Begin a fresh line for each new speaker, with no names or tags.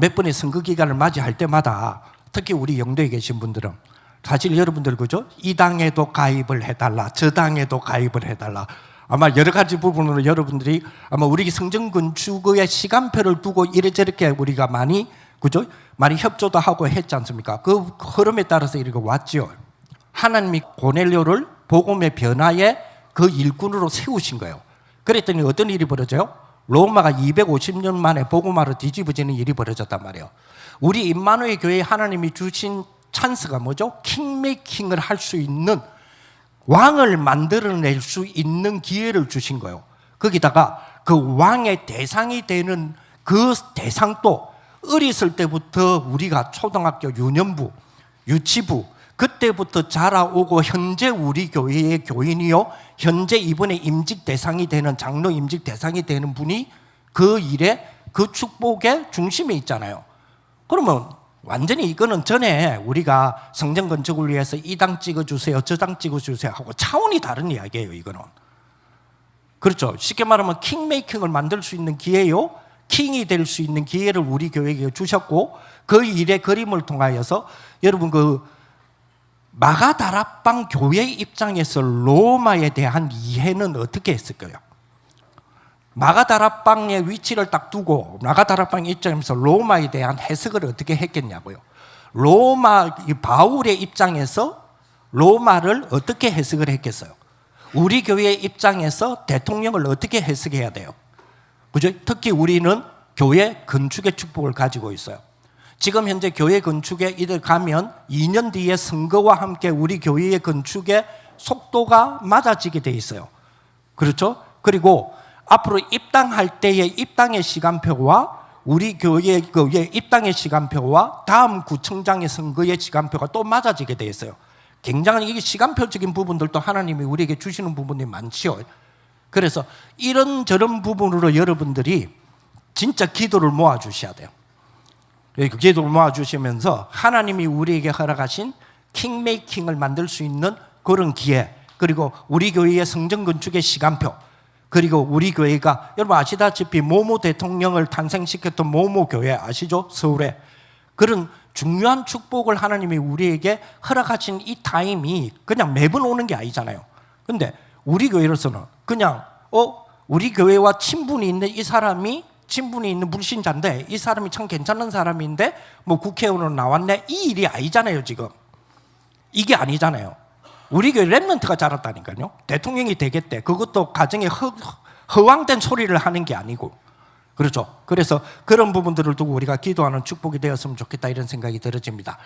몇 번의 선거 기간을 맞이할 때마다 특히 우리 영도에 계신 분들은 사실 여러분들 그죠? 이 당에도 가입을 해달라, 저 당에도 가입을 해달라. 아마 여러 가지 부분으로 여러분들이 아마 우리 성전 건축의 시간표를 두고 이래저렇게 우리가 많이 그죠? 많이 협조도 하고 했지 않습니까? 그 흐름에 따라서 이렇게 왔죠. 하나님이 고넬료를 복음의 변화에 그 일꾼으로 세우신 거예요. 그랬더니 어떤 일이 벌어져요? 로마가 250년 만에 복음화로 뒤집어지는 일이 벌어졌단 말이에요. 우리 임마누엘 교회에 하나님이 주신 찬스가 뭐죠? 킹메이킹을 할 수 있는 왕을 만들어낼 수 있는 기회를 주신 거예요. 거기다가 그 왕의 대상이 되는 그 대상도 어렸을 때부터 우리가 초등학교 유년부, 유치부 그때부터 자라오고 현재 우리 교회의 교인이요 현재 이번에 임직 대상이 되는 장로 임직 대상이 되는 분이 그 일에 그 축복의 중심에 있잖아요. 그러면 완전히 이거는 전에 우리가 성전 건축을 위해서 이 당 찍어 주세요, 저 당 찍어 주세요 하고 차원이 다른 이야기예요. 이거는 그렇죠. 쉽게 말하면 킹메이킹을 만들 수 있는 기회요. 킹이 될 수 있는 기회를 우리 교회에게 주셨고 그 일의 그림을 통하여서 여러분 그 마가다락방 교회 입장에서 로마에 대한 이해는 어떻게 했을까요? 마가다락방의 위치를 딱 두고 마가다락방 입장에서 로마에 대한 해석을 어떻게 했겠냐고요. 로마 이 바울의 입장에서 로마를 어떻게 해석을 했겠어요? 우리 교회 입장에서 대통령을 어떻게 해석해야 돼요? 그죠? 특히 우리는 교회 건축의 축복을 가지고 있어요. 지금 현재 교회 건축에 이들 가면 2년 뒤에 선거와 함께 우리 교회의 건축의 속도가 맞아지게 돼 있어요. 그렇죠? 그리고 앞으로 입당할 때의 입당의 시간표와 우리 교회 그 입당의 시간표와 다음 구청장의 선거의 시간표가 또 맞아지게 돼 있어요. 굉장히 이게 시간표적인 부분들도 하나님이 우리에게 주시는 부분이 많지요. 그래서 이런 저런 부분으로 여러분들이 진짜 기도를 모아 주셔야 돼요. 그 기도를 모아 주시면서 하나님이 우리에게 허락하신 킹메이킹을 만들 수 있는 그런 기회 그리고 우리 교회의 성전 건축의 시간표 그리고 우리 교회가 여러분 아시다시피 모모 대통령을 탄생시켰던 모모 교회 아시죠? 서울에 그런 중요한 축복을 하나님이 우리에게 허락하신 이 타임이 그냥 매번 오는 게 아니잖아요. 근데 우리 교회로서는 그냥 어 우리 교회와 친분이 있는 이 사람이 친분이 있는 불신자인데 이 사람이 참 괜찮은 사람인데 뭐 국회의원으로 나왔네 이 일이 아니잖아요 지금 이게 아니잖아요. 우리 교회 랩런트가 자랐다니까요. 대통령이 되겠대. 그것도 가정에 허, 허황된 소리를 하는 게 아니고 그렇죠. 그래서 그런 부분들을 두고 우리가 기도하는 축복이 되었으면 좋겠다 이런 생각이 들어집니다.